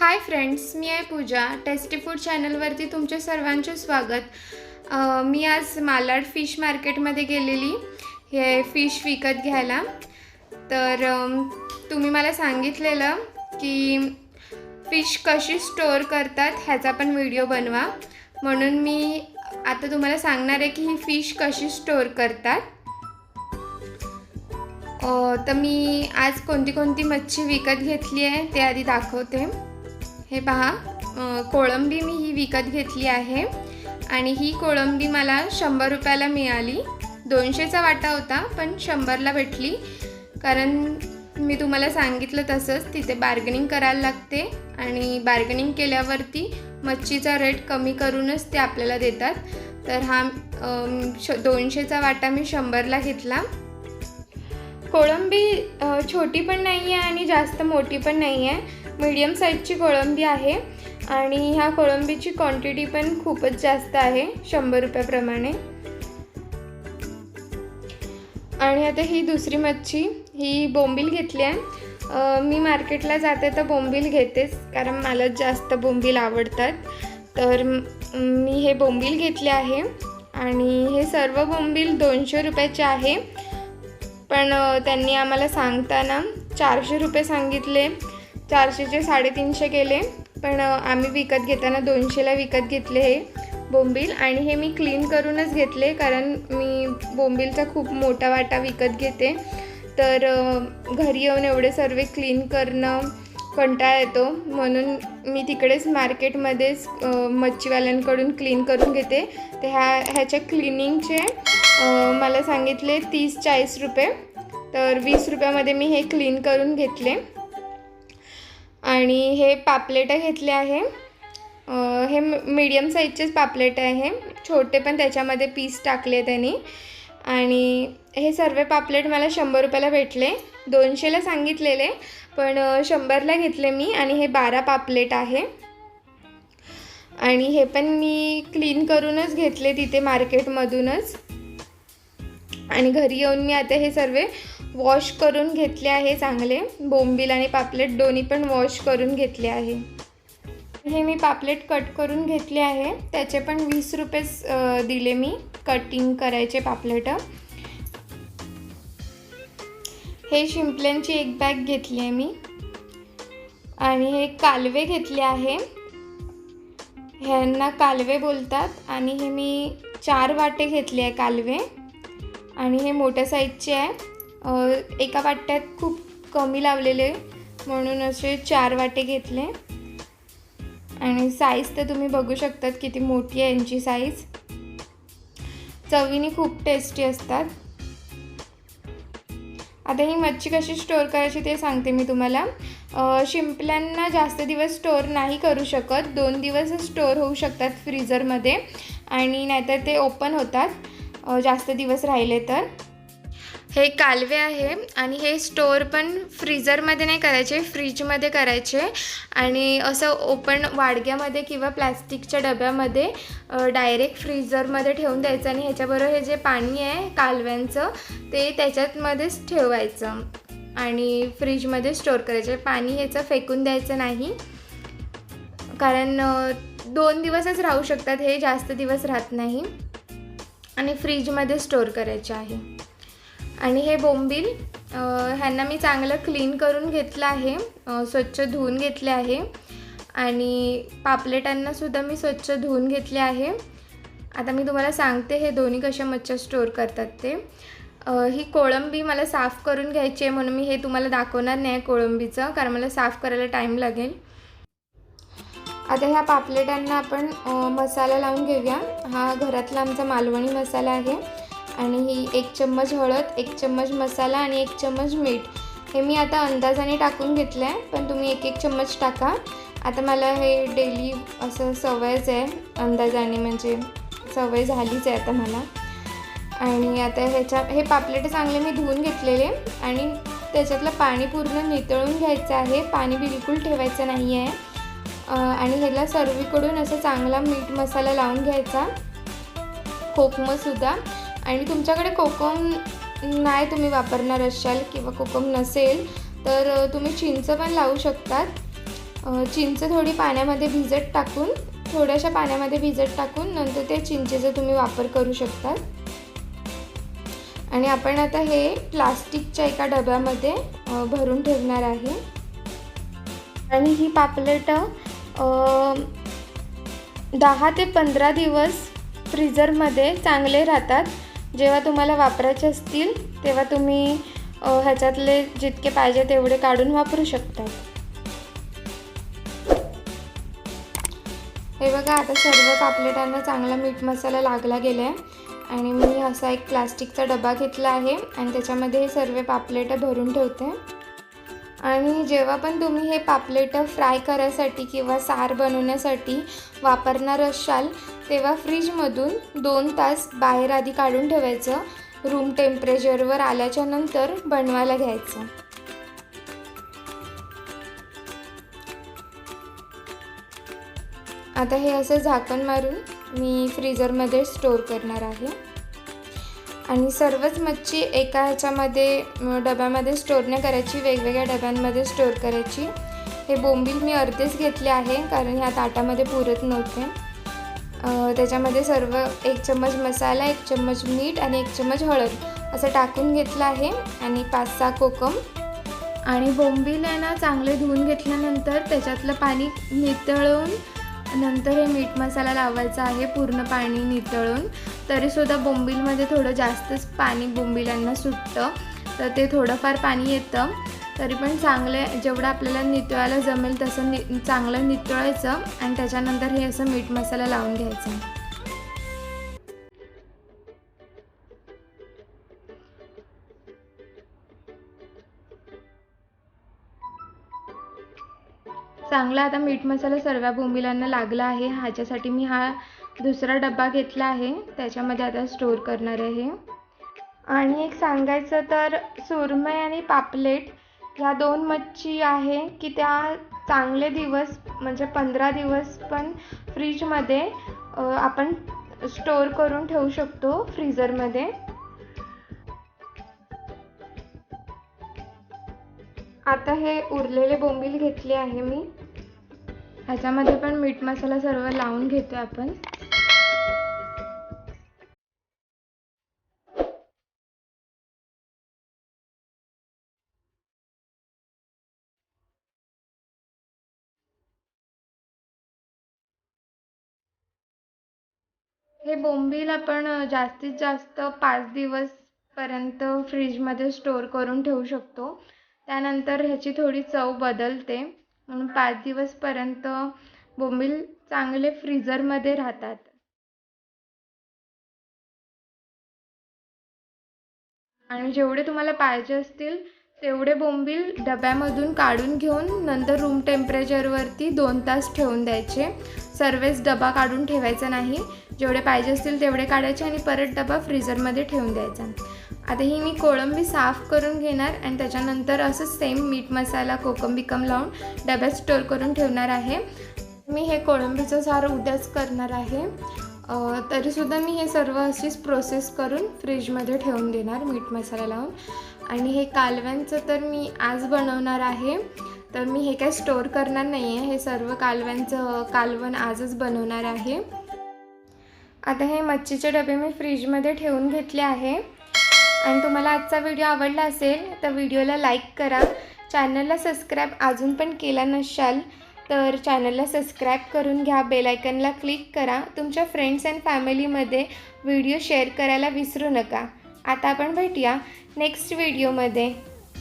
Hi friends मी आहे पूजा. Tasty food चॅनलवरती तुमचे सर्वांचे स्वागत. मी आज मालाड फिश मार्केटमध्ये गेलेली. हे फिश विकत घ्यायला. तर तुम्ही मला सांगितलेलं की फिश कशी स्टोअर करतात ह्याचा पण व्हिडिओ बनवा. म्हणून मी आता तुम्हाला सांगणार आहे की ही फिश कशी स्टोअर करतात. तर मी आज कोणती कोणती मच्छी विकत घेतली आहे ते आधी दाखवते. हे पहा कोळंबी मी ही विकत घेतली आहे आणि ही कोळंबी मला शंभर रुपयाला मिळाली. दोनशेचा वाटा होता पण शंभरला भेटली. कारण मी तुम्हाला सांगितलं तसंच तिथे बार्गनिंग करायला लागते आणि बार्गनिंग केल्यावरती मच्छीचा रेट कमी करूनच ते आपल्याला देतात. तर हा श दोनशेचा वाटा मी शंभरला घेतला. कोळंबी छोटी पण नाही आहे आणि जास्त मोठी पण नाही आहे मीडियम साईजची कोळंबी आहे. आणि ह्या कोळंबीची क्वांटिटी पण खूपच जास्त आहे शंभर रुपयाप्रमाणे. आणि आता ही दुसरी मच्छी ही बोंबील घेतली आहे. मी मार्केटला जाते तर बोंबील घेतेच कारण मला जास्त बोंबील आवडतात. तर मी हे बोंबील घेतले आहे. आणि हे सर्व बोंबील दोनशे रुपयाचे आहे. पण त्यांनी आम्हाला सांगताना चारशे रुपये सांगितले. चारशेचे साडेतीनशे केले. पण आम्ही विकत घेताना दोनशेला विकत घेतले हे बोंबील. आणि हे मी क्लीन करूनच घेतले कारण मी बोंबीलचा खूप मोठा वाटा विकत घेते. तर घरी येऊन एवढे सर्व क्लीन करणं कंटाळा येतो. म्हणून मी तिकडेच मार्केटमध्येच मच्छीवाल्यांकडून क्लीन करून घेते. तर ह्या ह्याच्या क्लिनिंगचे मला सांगितले तीस चाळीस रुपये. तर वीस रुपयामध्ये मी हे क्लीन करून घेतले. आणि हे पापलेटं घेतले आहे. हे मीडियम साईजचेच पापलेट आहे. छोटे पण त्याच्यामध्ये पीस टाकले त्यांनी. आणि हे सर्व पापलेट मला शंभर रुपयाला भेटले. दोनशेला सांगितलेले पण शंभरला घेतले मी आणि हे बारा पापलेट आहे. आणि हे पण मी क्लीन करूनच घेतले तिथे मार्केटमधूनच आणि घरी येऊन मी आता हे सर्व वॉश करून घेतले आहे चांगले. बोंबील आणि पापलेट दोन्ही पण वॉश करून घेतले आहे. हे मी पापलेट कट करून घेतले आहे. त्याचे पण वीस रुपयेच दिले मी कटिंग करायचे पापलेटं. हे शिंपल्यांची एक बॅग घेतली आहे मी. आणि हे कालवे घेतले आहे. ह्यांना कालवे बोलतात आणि हे मी चार वाटे घेतले आहे कालवे. आणि हे मोठ्या साईजचे आहे. एका वाट्यात खूप कमी लावलेले म्हणून असे चार वाटे घेतले. आणि साईज तर तुम्ही बघू शकतात किती मोठी आहे यांची साईज चवीने खूप टेस्टी असतात. आता ही मच्छी कशी स्टोअर करायची ते सांगते मी तुम्हाला. शिंपल्यांना जास्त दिवस स्टोअर नाही करू शकत. दोन दिवस स्टोअर होऊ शकतात फ्रीझरमध्ये आणि नाहीतर ते ओपन होतात. जास्त दिवस राहिले तर. हे कालवे आहे आणि हे स्टोअर पण फ्रीजरमध्ये नाही करायचे फ्रीजमध्ये करायचे. आणि असं ओपन वाडग्यामध्ये किंवा प्लॅस्टिकच्या डब्यामध्ये डायरेक्ट फ्रीजरमध्ये ठेवून द्यायचं आणि ह्याच्याबरोबर हे जे पाणी आहे कालव्यांचं ते त्याच्यातमध्येच ठेवायचं. आणि फ्रीजमध्ये स्टोअर करायचं. पाणी ह्याचं फेकून द्यायचं नाही. कारण दोन दिवसच राहू शकतात. हे जास्त दिवस राहत नाही. आणि फ्रीजमध्ये स्टोअर करायचे आहे. आणि हे बोंबील ह्यांना मी चांगलं क्लीन करून घेतलं आहे. स्वच्छ धुवून घेतले आहे. आणि पापलेटांनासुद्धा मी स्वच्छ धुवून घेतले आहे. आता मी तुम्हाला सांगते हे दोन्ही कशा मच्छ्या स्टोअर करतात ते. ही कोळंबी मला साफ करून घ्यायची आहे म्हणून मी हे तुम्हाला दाखवणार नाही कोळंबीचं कारण मला साफ करायला टाईम लागेल. आता ह्या पापलेटांना आपण मसाला लावून घेऊया. हा घरातला आमचा मालवणी मसाला आहे. आणि ही एक चम्मच हळद एक चम्मच मसाला आणि एक चम्मच मीठ. हे मी आता अंदाजाने टाकून घेतलं आहे पण तुम्ही एक एक चम्मच टाका. आता मला हे डेली असं सवयच आहे अंदाजाने म्हणजे सवय झालीच आहे आता मला. आणि आता ह्याच्या हे पापलेट चांगले मी धुवून घेतलेले आणि त्याच्यातलं पाणी पूर्ण नितळून घ्यायचं आहे. पाणी बिलकुल ठेवायचं नाही आहे. आणि ह्याला सर्वीकडून असं चांगला मीठ मसाला लावून घ्यायचा. खोकमसुद्धा. आणि तुमच्याकडे कोकम नाही तुम्ही वापरणार असाल किंवा कोकम नसेल तर तुम्ही चिंच पण लावू शकतात. चिंच थोडी पाण्यामध्ये भिजत टाकून थोड्याशा पाण्यामध्ये भिजत टाकून नंतर ते चिंचेचा तुम्ही वापर करू शकतात. आणि आपण आता हे प्लास्टिकच्या एका डब्यामध्ये भरून ठेवणार आहे. आणि ही पापलेटं दहा ते पंधरा दिवस फ्रीजरमध्ये चांगले राहतात. जेव्हा तुम्हाला वापरायचे असतील तेव्हा तुम्ही ह्याच्यातले जितके पाहिजे तेवढे काढून वापरू शकता. हे बघा आता सर्व पापलेटांना चांगला मीठ मसाला लागला गेला आहे आणि मी असा एक प्लास्टिकचा डबा घेतला आहे. आणि त्याच्यामध्ये हे सर्व पापलेटं भरून ठेवते. आणि जेव्हा पण तुम्ही हे पापलेटं फ्राय करायसाठी किंवा सार बनवण्यासाठी वापरणार असाल तेव्हा फ्रीजमधून दोन तास बाहेर आधी काढून ठेवायचं. रूम टेम्परेचरवर आल्याच्यानंतर बनवायला घ्यायचं. आता हे असं झाकण मारून मी फ्रीजरमध्ये स्टोर करणार आहे. आणि सर्वच मच्छी एका ह्याच्यामध्ये डब्यामध्ये स्टोर नाही करायची वेगवेगळ्या डब्यांमध्ये स्टोर करायची. हे बोंबील मी अर्धेच घेतले आहे कारण ह्या ताटामध्ये पुरत नव्हते. त्याच्यामध्ये सर्व एक चम्मच मसाला एक चम्मच मीठ आणि एक चम्मच हळद असं टाकून घेतलं आहे. आणि पाच सहा कोकम. आणि बोंबील आहे ना चांगले धुवून घेतल्यानंतर त्याच्यातलं पाणी नितळून नंतर हे मीठ मसाला लावायचा आहे पूर्ण पाणी नितळून. तरीसुद्धा बोंबीलमध्ये थोडं जास्तच पाणी बोंबिलांना सुटतं. तर ते थोडंफार पाणी येतं. तरी पण चांगले जेवढं आपल्याला नितळायला जमेल तसं नि चांगलं नितळायचं आणि त्याच्यानंतर हे असं मीठ मसाला लावून घ्यायचं. चांगला आता मीठ मसाला सर्व बोंबिलांना लागला आहे. ह्याच्यासाठी मी हा दुसरा डबा घेतला आहे. त्याच्यामध्ये आता स्टोर करणार आहे. आणि एक सांगायचं तर सुरमई आणि पापलेट ह्या दोन मच्छी आहे की त्या चांगले दिवस म्हणजे पंधरा दिवस पण फ्रीजमध्ये आपण स्टोअर करून ठेवू शकतो फ्रीझरमध्ये आता हे उरलेले बोंबील घेतले आहे मी. ह्याच्यामध्ये पण मीठ मसाला सर्व लावून घेतो आपण. हे बोंबील आपण जास्तीत जास्त पाच दिवसपर्यंत फ्रीजमध्ये स्टोर करून ठेवू शकतो. त्यानंतर ह्याची थोडी चव बदलते. म्हणून पाच दिवसपर्यंत बोंबील चांगले फ्रीजरमध्ये राहतात. आणि जेवढे तुम्हाला पाहिजे असतील तेवढे बोंबील डब्यामधून काढून घेऊन नंतर रूम टेम्परेचरवरती दोन तास ठेवून द्यायचे. सर्वच डबा काढून ठेवायचा नाही. जेवढे पाहिजे असतील तेवढे काढायचे आणि परत डबा फ्रीजरमध्ये ठेवून द्यायचा. आता ही मी कोळंबी साफ करून घेणार आणि त्याच्यानंतर असं सेम मीठ मसाला कोकम बिकम लावून डब्यात स्टोर करून ठेवणार आहे. मी हे कोळंबीचं सार उद्याच करणार आहे. तरीसुद्धा मी हे सर्व अशीच प्रोसेस करून फ्रीजमध्ये ठेवून देणार मीठ मसाला लावून. आणि हे कालव्यांचं तर मी आज बनवणार आहे. तर मी हे काय स्टोर करणार नाही आहे हे सर्व कालव्यांचं कालवण आजच बनवणार आहे. आता हे मच्छीचे डबे मी फ्रीजमध्ये ठेवून घेतले आहे. आणि तुम्हाला आजचा व्हिडिओ आवडला असेल तर व्हिडिओला लाईक करा. चॅनलला सबस्क्राईब अजून पण केला नसाल तर चॅनलला सबस्क्राईब करून घ्या बेलायकनला क्लिक करा. तुमच्या फ्रेंड्स अँड फॅमिलीमध्ये व्हिडिओ शेअर करायला विसरू नका. आता आपण भेटूया नेक्स्ट व्हिडिओमध्ये